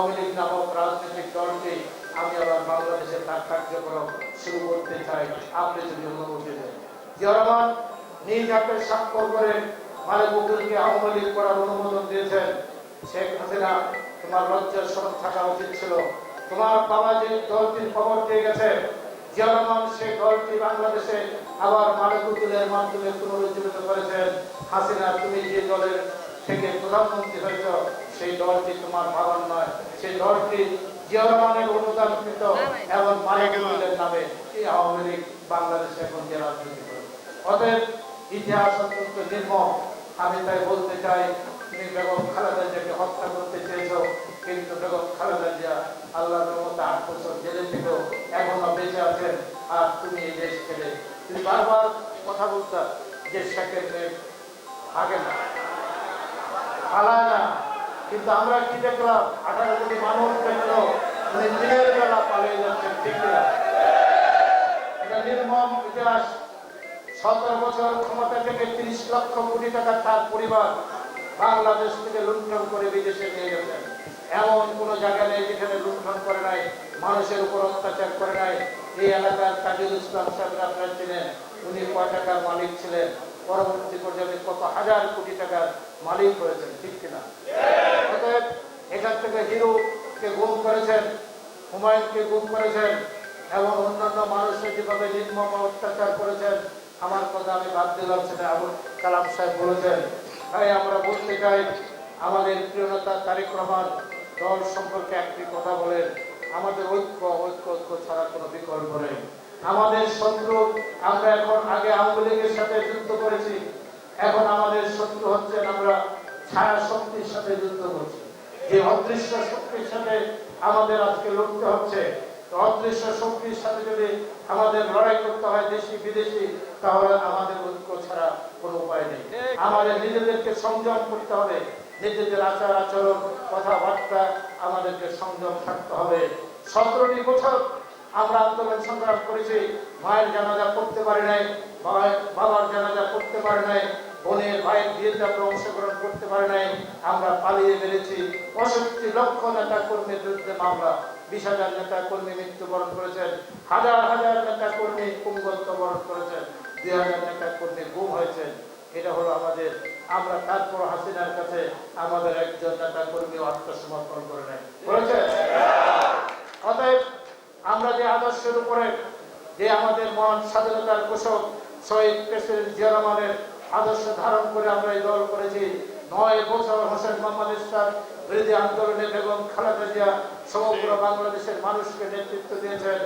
আওয়ামী লীগ নামক রাজনৈতিক দলটি আমি আবার বাংলাদেশে তার কার্যক্রম শুরু করতে চাই। আপনি যদি অনুমতি দেন। জিয়া নিজ হাতে স্বাক্ষর করে মালে বকুলকে আওয়ামী লীগ করার অনুমোদন দিয়েছেন। শেখ হাসিনা, তোমার লজ্জার স্মরণ থাকা উচিত ছিল। তোমার বাবা যে দলটির খবর দিয়ে গেছে জিয়া রহমান সেই দলটি বাংলাদেশে আবার মালেকুতুলের মাধ্যমে পুনরুজ্জীবিত করেছেন। হাসিনা, তুমি যে দলের থেকে প্রধানমন্ত্রী হয়েছ, সেই দলটি তোমার বাবার নয়। সেই দলটি জিয়া রহমানের অনুদানকৃত এবং মালেকুতুলের নামে এই আওয়ামী লীগ বাংলাদেশে এখন যে রাজনীতি করে। অতএব ইতিহাস অত্যন্ত নির্মম আমি তাই বলতে চাই, তুমি বেগম খালেদা জিয়াকে হত্যা করতে চেয়েছ, কিন্তু বেগম খালেদা জিয়া আল্লাহর রহমতে আট বছর জেলে থেকেও এখনও বেঁচে আছেন। আর তুমি এই দেশ ছেড়ে তুমি বারবার কথা বলতা যে শেখের মেয়ে আগে না। কিন্তু আমরা কি দেখলাম? আঠারো কোটি মানুষ দেখল উনি দিনের বেলা পালিয়ে যাচ্ছেন ঠিক না এটা নির্মম ইতিহাস। সতেরো বছর ক্ষমতা থেকে তিরিশ লক্ষ কোটি টাকা তার পরিবার বাংলাদেশ থেকে লুণ্ঠন করে বিদেশে নিয়ে গেছেন এমন কোনো জায়গা নেই যেখানে লুণ্ঠন করে নাই, মানুষের উপর অত্যাচার করে নাই। এই এলাকার তাজুল ইসলাম সাহেব আপনারা ছিলেন, উনি কয় টাকার মালিক ছিলেন? পরবর্তী পর্যায়ে কত হাজার কোটি টাকার মালিক হয়েছেন, ঠিক কিনা? অতএব এখান থেকে হিরোকে গুম করেছেন, হুমায়ুনকে গুম করেছেন এবং অন্যান্য মানুষের যেভাবে নির্মম অত্যাচার করেছেন, আমার কথা আমি বাদ দিলাম, সেটা আবুল কালাম সাহেব বলেছেন। তাই আমরা বলতে চাই, আমাদের প্রিয় নেতা তারেক রহমান দল সম্পর্কে একটি কথা বলেন, আমাদের ঐক্য ঐক্য ঐক্য ছাড়া কোনো বিকল্প নেই। আমাদের শত্রু আমরা এখন আগে লীগের সাথে যুদ্ধ করেছি, এখন আমাদের শত্রু হচ্ছেন আমরা ছায়া শক্তির সাথে যুদ্ধ করছি। যে অদৃশ্য শক্তির সাথে আমাদের আজকে লড়তে হচ্ছে অদৃশ্য শক্তির সাথে যদি আমাদের লড়াই করতে হয় দেশি বিদেশি, তাহলে আমাদের ঐক্য ছাড়া কোনো উপায় নেই। আমাদের নিজেদেরকে সংযম করতে হবে, নিজেদের আচার আচরণ কথাবার্তা আমাদেরকে সংযম থাকতে হবে। সতেরোটি বছর আমরা আন্দোলন সংগ্রাম করেছি মায়ের জানাজা করতে পারি নাই বাবার- জানাজা করতে পারি নাই, বোনের, ভাইয়ের বিয়েতে আমরা অংশগ্রহণ করতে পারি নাই, আমরা পালিয়ে বেড়েছি। পঁয়ষট্টি লক্ষ নেতা কর্মীর বিরুদ্ধে মামলা, বিশ হাজার নেতা কর্মী মৃত্যুবরণ করেছেন, হাজার হাজার নেতা কর্মী কুঙ্গত্ব বরণ করেছেন, দুই হাজার নেতা কর্মী গুম হয়েছেন। এটা হলো আমাদের আমরা তারপর হাসিনার কাছে আমাদের একজন নেতা কর্মী আত্মসমর্পণ করে নেয় করেছে অতএব আমরা যে আদর্শের উপরে যে আমাদের মহান স্বাধীনতার ঘোষক শহীদ প্রেসিডেন্ট জিয়া রহমানের আদর্শ ধারণ করে আমরা এই দল করেছি। নয় বছর হোসেন মোহাম্মদ ইসলাম বিরোধী আন্দোলনে বেগম খালেদা জিয়া সমগ্র বাংলাদেশের মানুষকে নেতৃত্ব দিয়েছেন।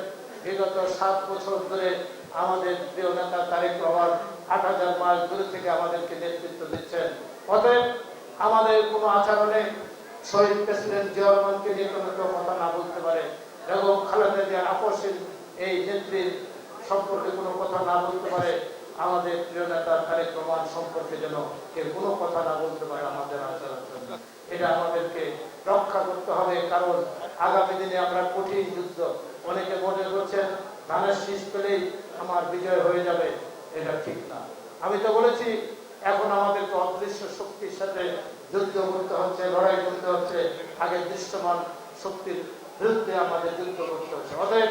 বিগত সাত বছর ধরে আমাদের প্রিয় নেতা তারেক রহমান আট হাজার মাইল দূরে থেকে আমাদেরকে নেতৃত্ব দিচ্ছেন। অতএব আমাদের কোনো আচরণে শহীদ প্রেসিডেন্ট জিয়া রহমানকে নিয়ে কোনো কথা না বলতে পারে। এবং খালেদা জিয়ার আপসের এই নেত্রীর সম্পর্কে কোনো কথা না বলতে পারে, আমাদের প্রিয় নেতা তারেক রহমান সম্পর্কে যেন কেউ কোনো কথা না বলতে পারে আমাদের আচরণ। এটা আমাদেরকে রক্ষা করতে হবে, কারণ আগামী দিনে আমরা কঠিন যুদ্ধ। অনেকে মনে করছেন, ধানের শীষ পেলেই আমার বিজয় হয়ে যাবে। এটা ঠিক না। আমি তো বলেছি, এখন আমাদেরকে অদৃশ্য শক্তির সাথে যুদ্ধ করতে হচ্ছে, লড়াই করতে হচ্ছে। আগে দৃশ্যমান শক্তির বিরুদ্ধে আমাদের যুদ্ধ করতে হচ্ছে। অতএব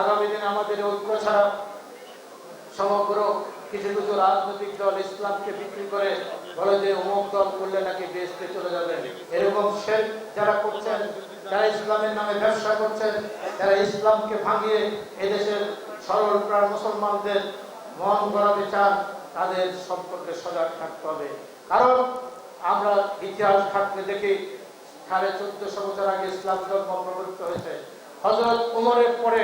আগামী দিনে আমাদের ঐক্য ছাড়া সমগ্র কিছু কিছু রাজনৈতিক দল ইসলামকে বিক্রি করে বলে যে অমুক দল করলে নাকি দেশকে চলে যাবে। এরকম শেখ যারা করছেন, যারা ইসলামের নামে ব্যবসা করছেন, যারা ইসলামকে ভাঙিয়ে এদেশের সরল প্রাণ মুসলমানদের মন গড়াতে চান, তাদের সম্পর্কে সজাগ থাকতে হবে। কারণ আমরা ইতিহাস থাকলে দেখি, সাড়ে চোদ্দশো বছর আগে ইসলাম ধর্ম প্রবর্তিত হয়েছে। হজরত উমরের পরে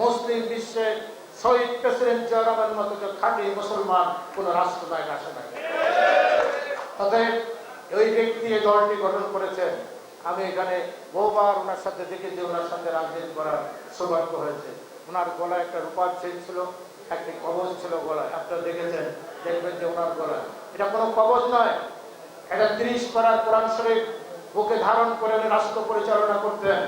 মুসলিম বিশ্বে শহীদ প্রেসিডেন্ট জিয়ারহমানের মতো খাঁটি মুসলমান কোন রাষ্ট্রনায়ক আসে না অতএব ওই ব্যক্তি এই দলটি গঠন করেছেন। আমি এখানে বহুবার ওনার সাথে দেখেছি, ওনার সাথে রাজনীতি করার সৌভাগ্য হয়েছে। ওনার গলায় একটা রূপার চেন ছিল, একটি কবচ ছিল গলায়। আপনারা দেখেছেন, দেখবেন যে ওনার গলায়। এটা কোনো কবচ নয়, এটা ত্রিশ করার কোরআন শরীফ বুকে ধারণ করে রাষ্ট্র পরিচালনা করতেন।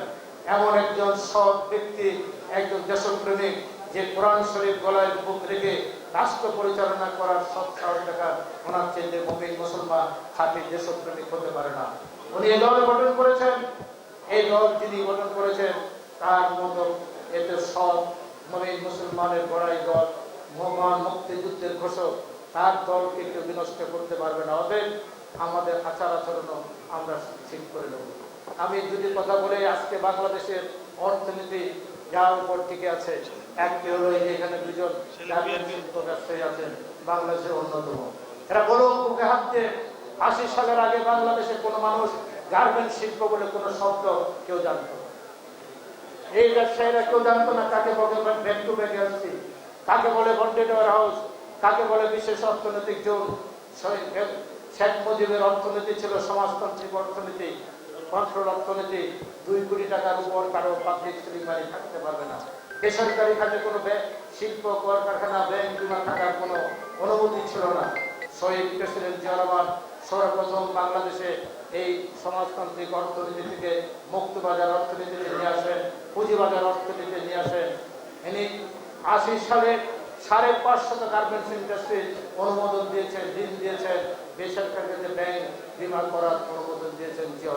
এমন একজন সৎ ব্যক্তি একজন দেশপ্রেমিক যে কোরআন শরীফ গলায় বুক রেখে রাষ্ট্র পরিচালনা করার সৎ সাহস দেখা ওনার চেয়ে মমিন মুসলমান খাঁটি দেশপ্রেমিক হতে পারে না। উনি এই দল গঠন করেছেন। এই দল যিনি গঠন করেছেন, তার মতো এতে সৎ নবীন মুসলমানের গড়াই দল, মহান মুক্তিযুদ্ধের ঘোষক, তার দলকে কেউ বিনষ্ট করতে পারবে না। অতএব আমাদের আচার আচরণও আমরা ঠিক করে নেব। আমি যদি কথা বলে আজকে বাংলাদেশের অর্থনীতি যার উপর টিকে আছে একটি হলো এই যে এখানে দুজন ব্যবসায়ী আছেন বাংলাদেশের অন্যতম। এরা বলো বুকে হাত দিয়ে আশি সালের আগে বাংলাদেশে কোনো মানুষ গার্মেন্ট শিল্প বলে কোনো শব্দ কেউ জানতো। এই ব্যবসায়ীরা কেউ জানতো না কাকে বলে ব্যাক টু ব্যাক আসছি কাকে বলে বন্ডেড হাউস কাকে বলে বিশেষ অর্থনৈতিক জোন শেখ মুজিবের অর্থনীতি ছিল সমাজতান্ত্রিক অর্থনীতি অর্থনীতি দুই কোটি টাকার উপর কারও পাবলিক মানি থাকতে পারবে না। বেসরকারি খাতে কোনো শিল্প, কলকারখানা ব্যাংক বিমা থাকার কোনো অনুমতি ছিল না। শহীদ প্রেসিডেন্ট সর্বপ্রথম বাংলাদেশে এই সমাজতান্ত্রিক অর্থনীতি থেকে মুক্তবাজার অর্থনীতিতে নিয়ে আসেন, পুঁজিবাজার অর্থনীতিতে নিয়ে আসেন। ইনি আশি সালে সাড়ে পাঁচশত গার্মেন্টস ইন্ডাস্ট্রি অনুমোদন দিয়েছেন, ঋণ দিয়েছেন। বেসরকারি ব্যাংক বিমা করার অনুমোদন দিয়েছেন জিয়া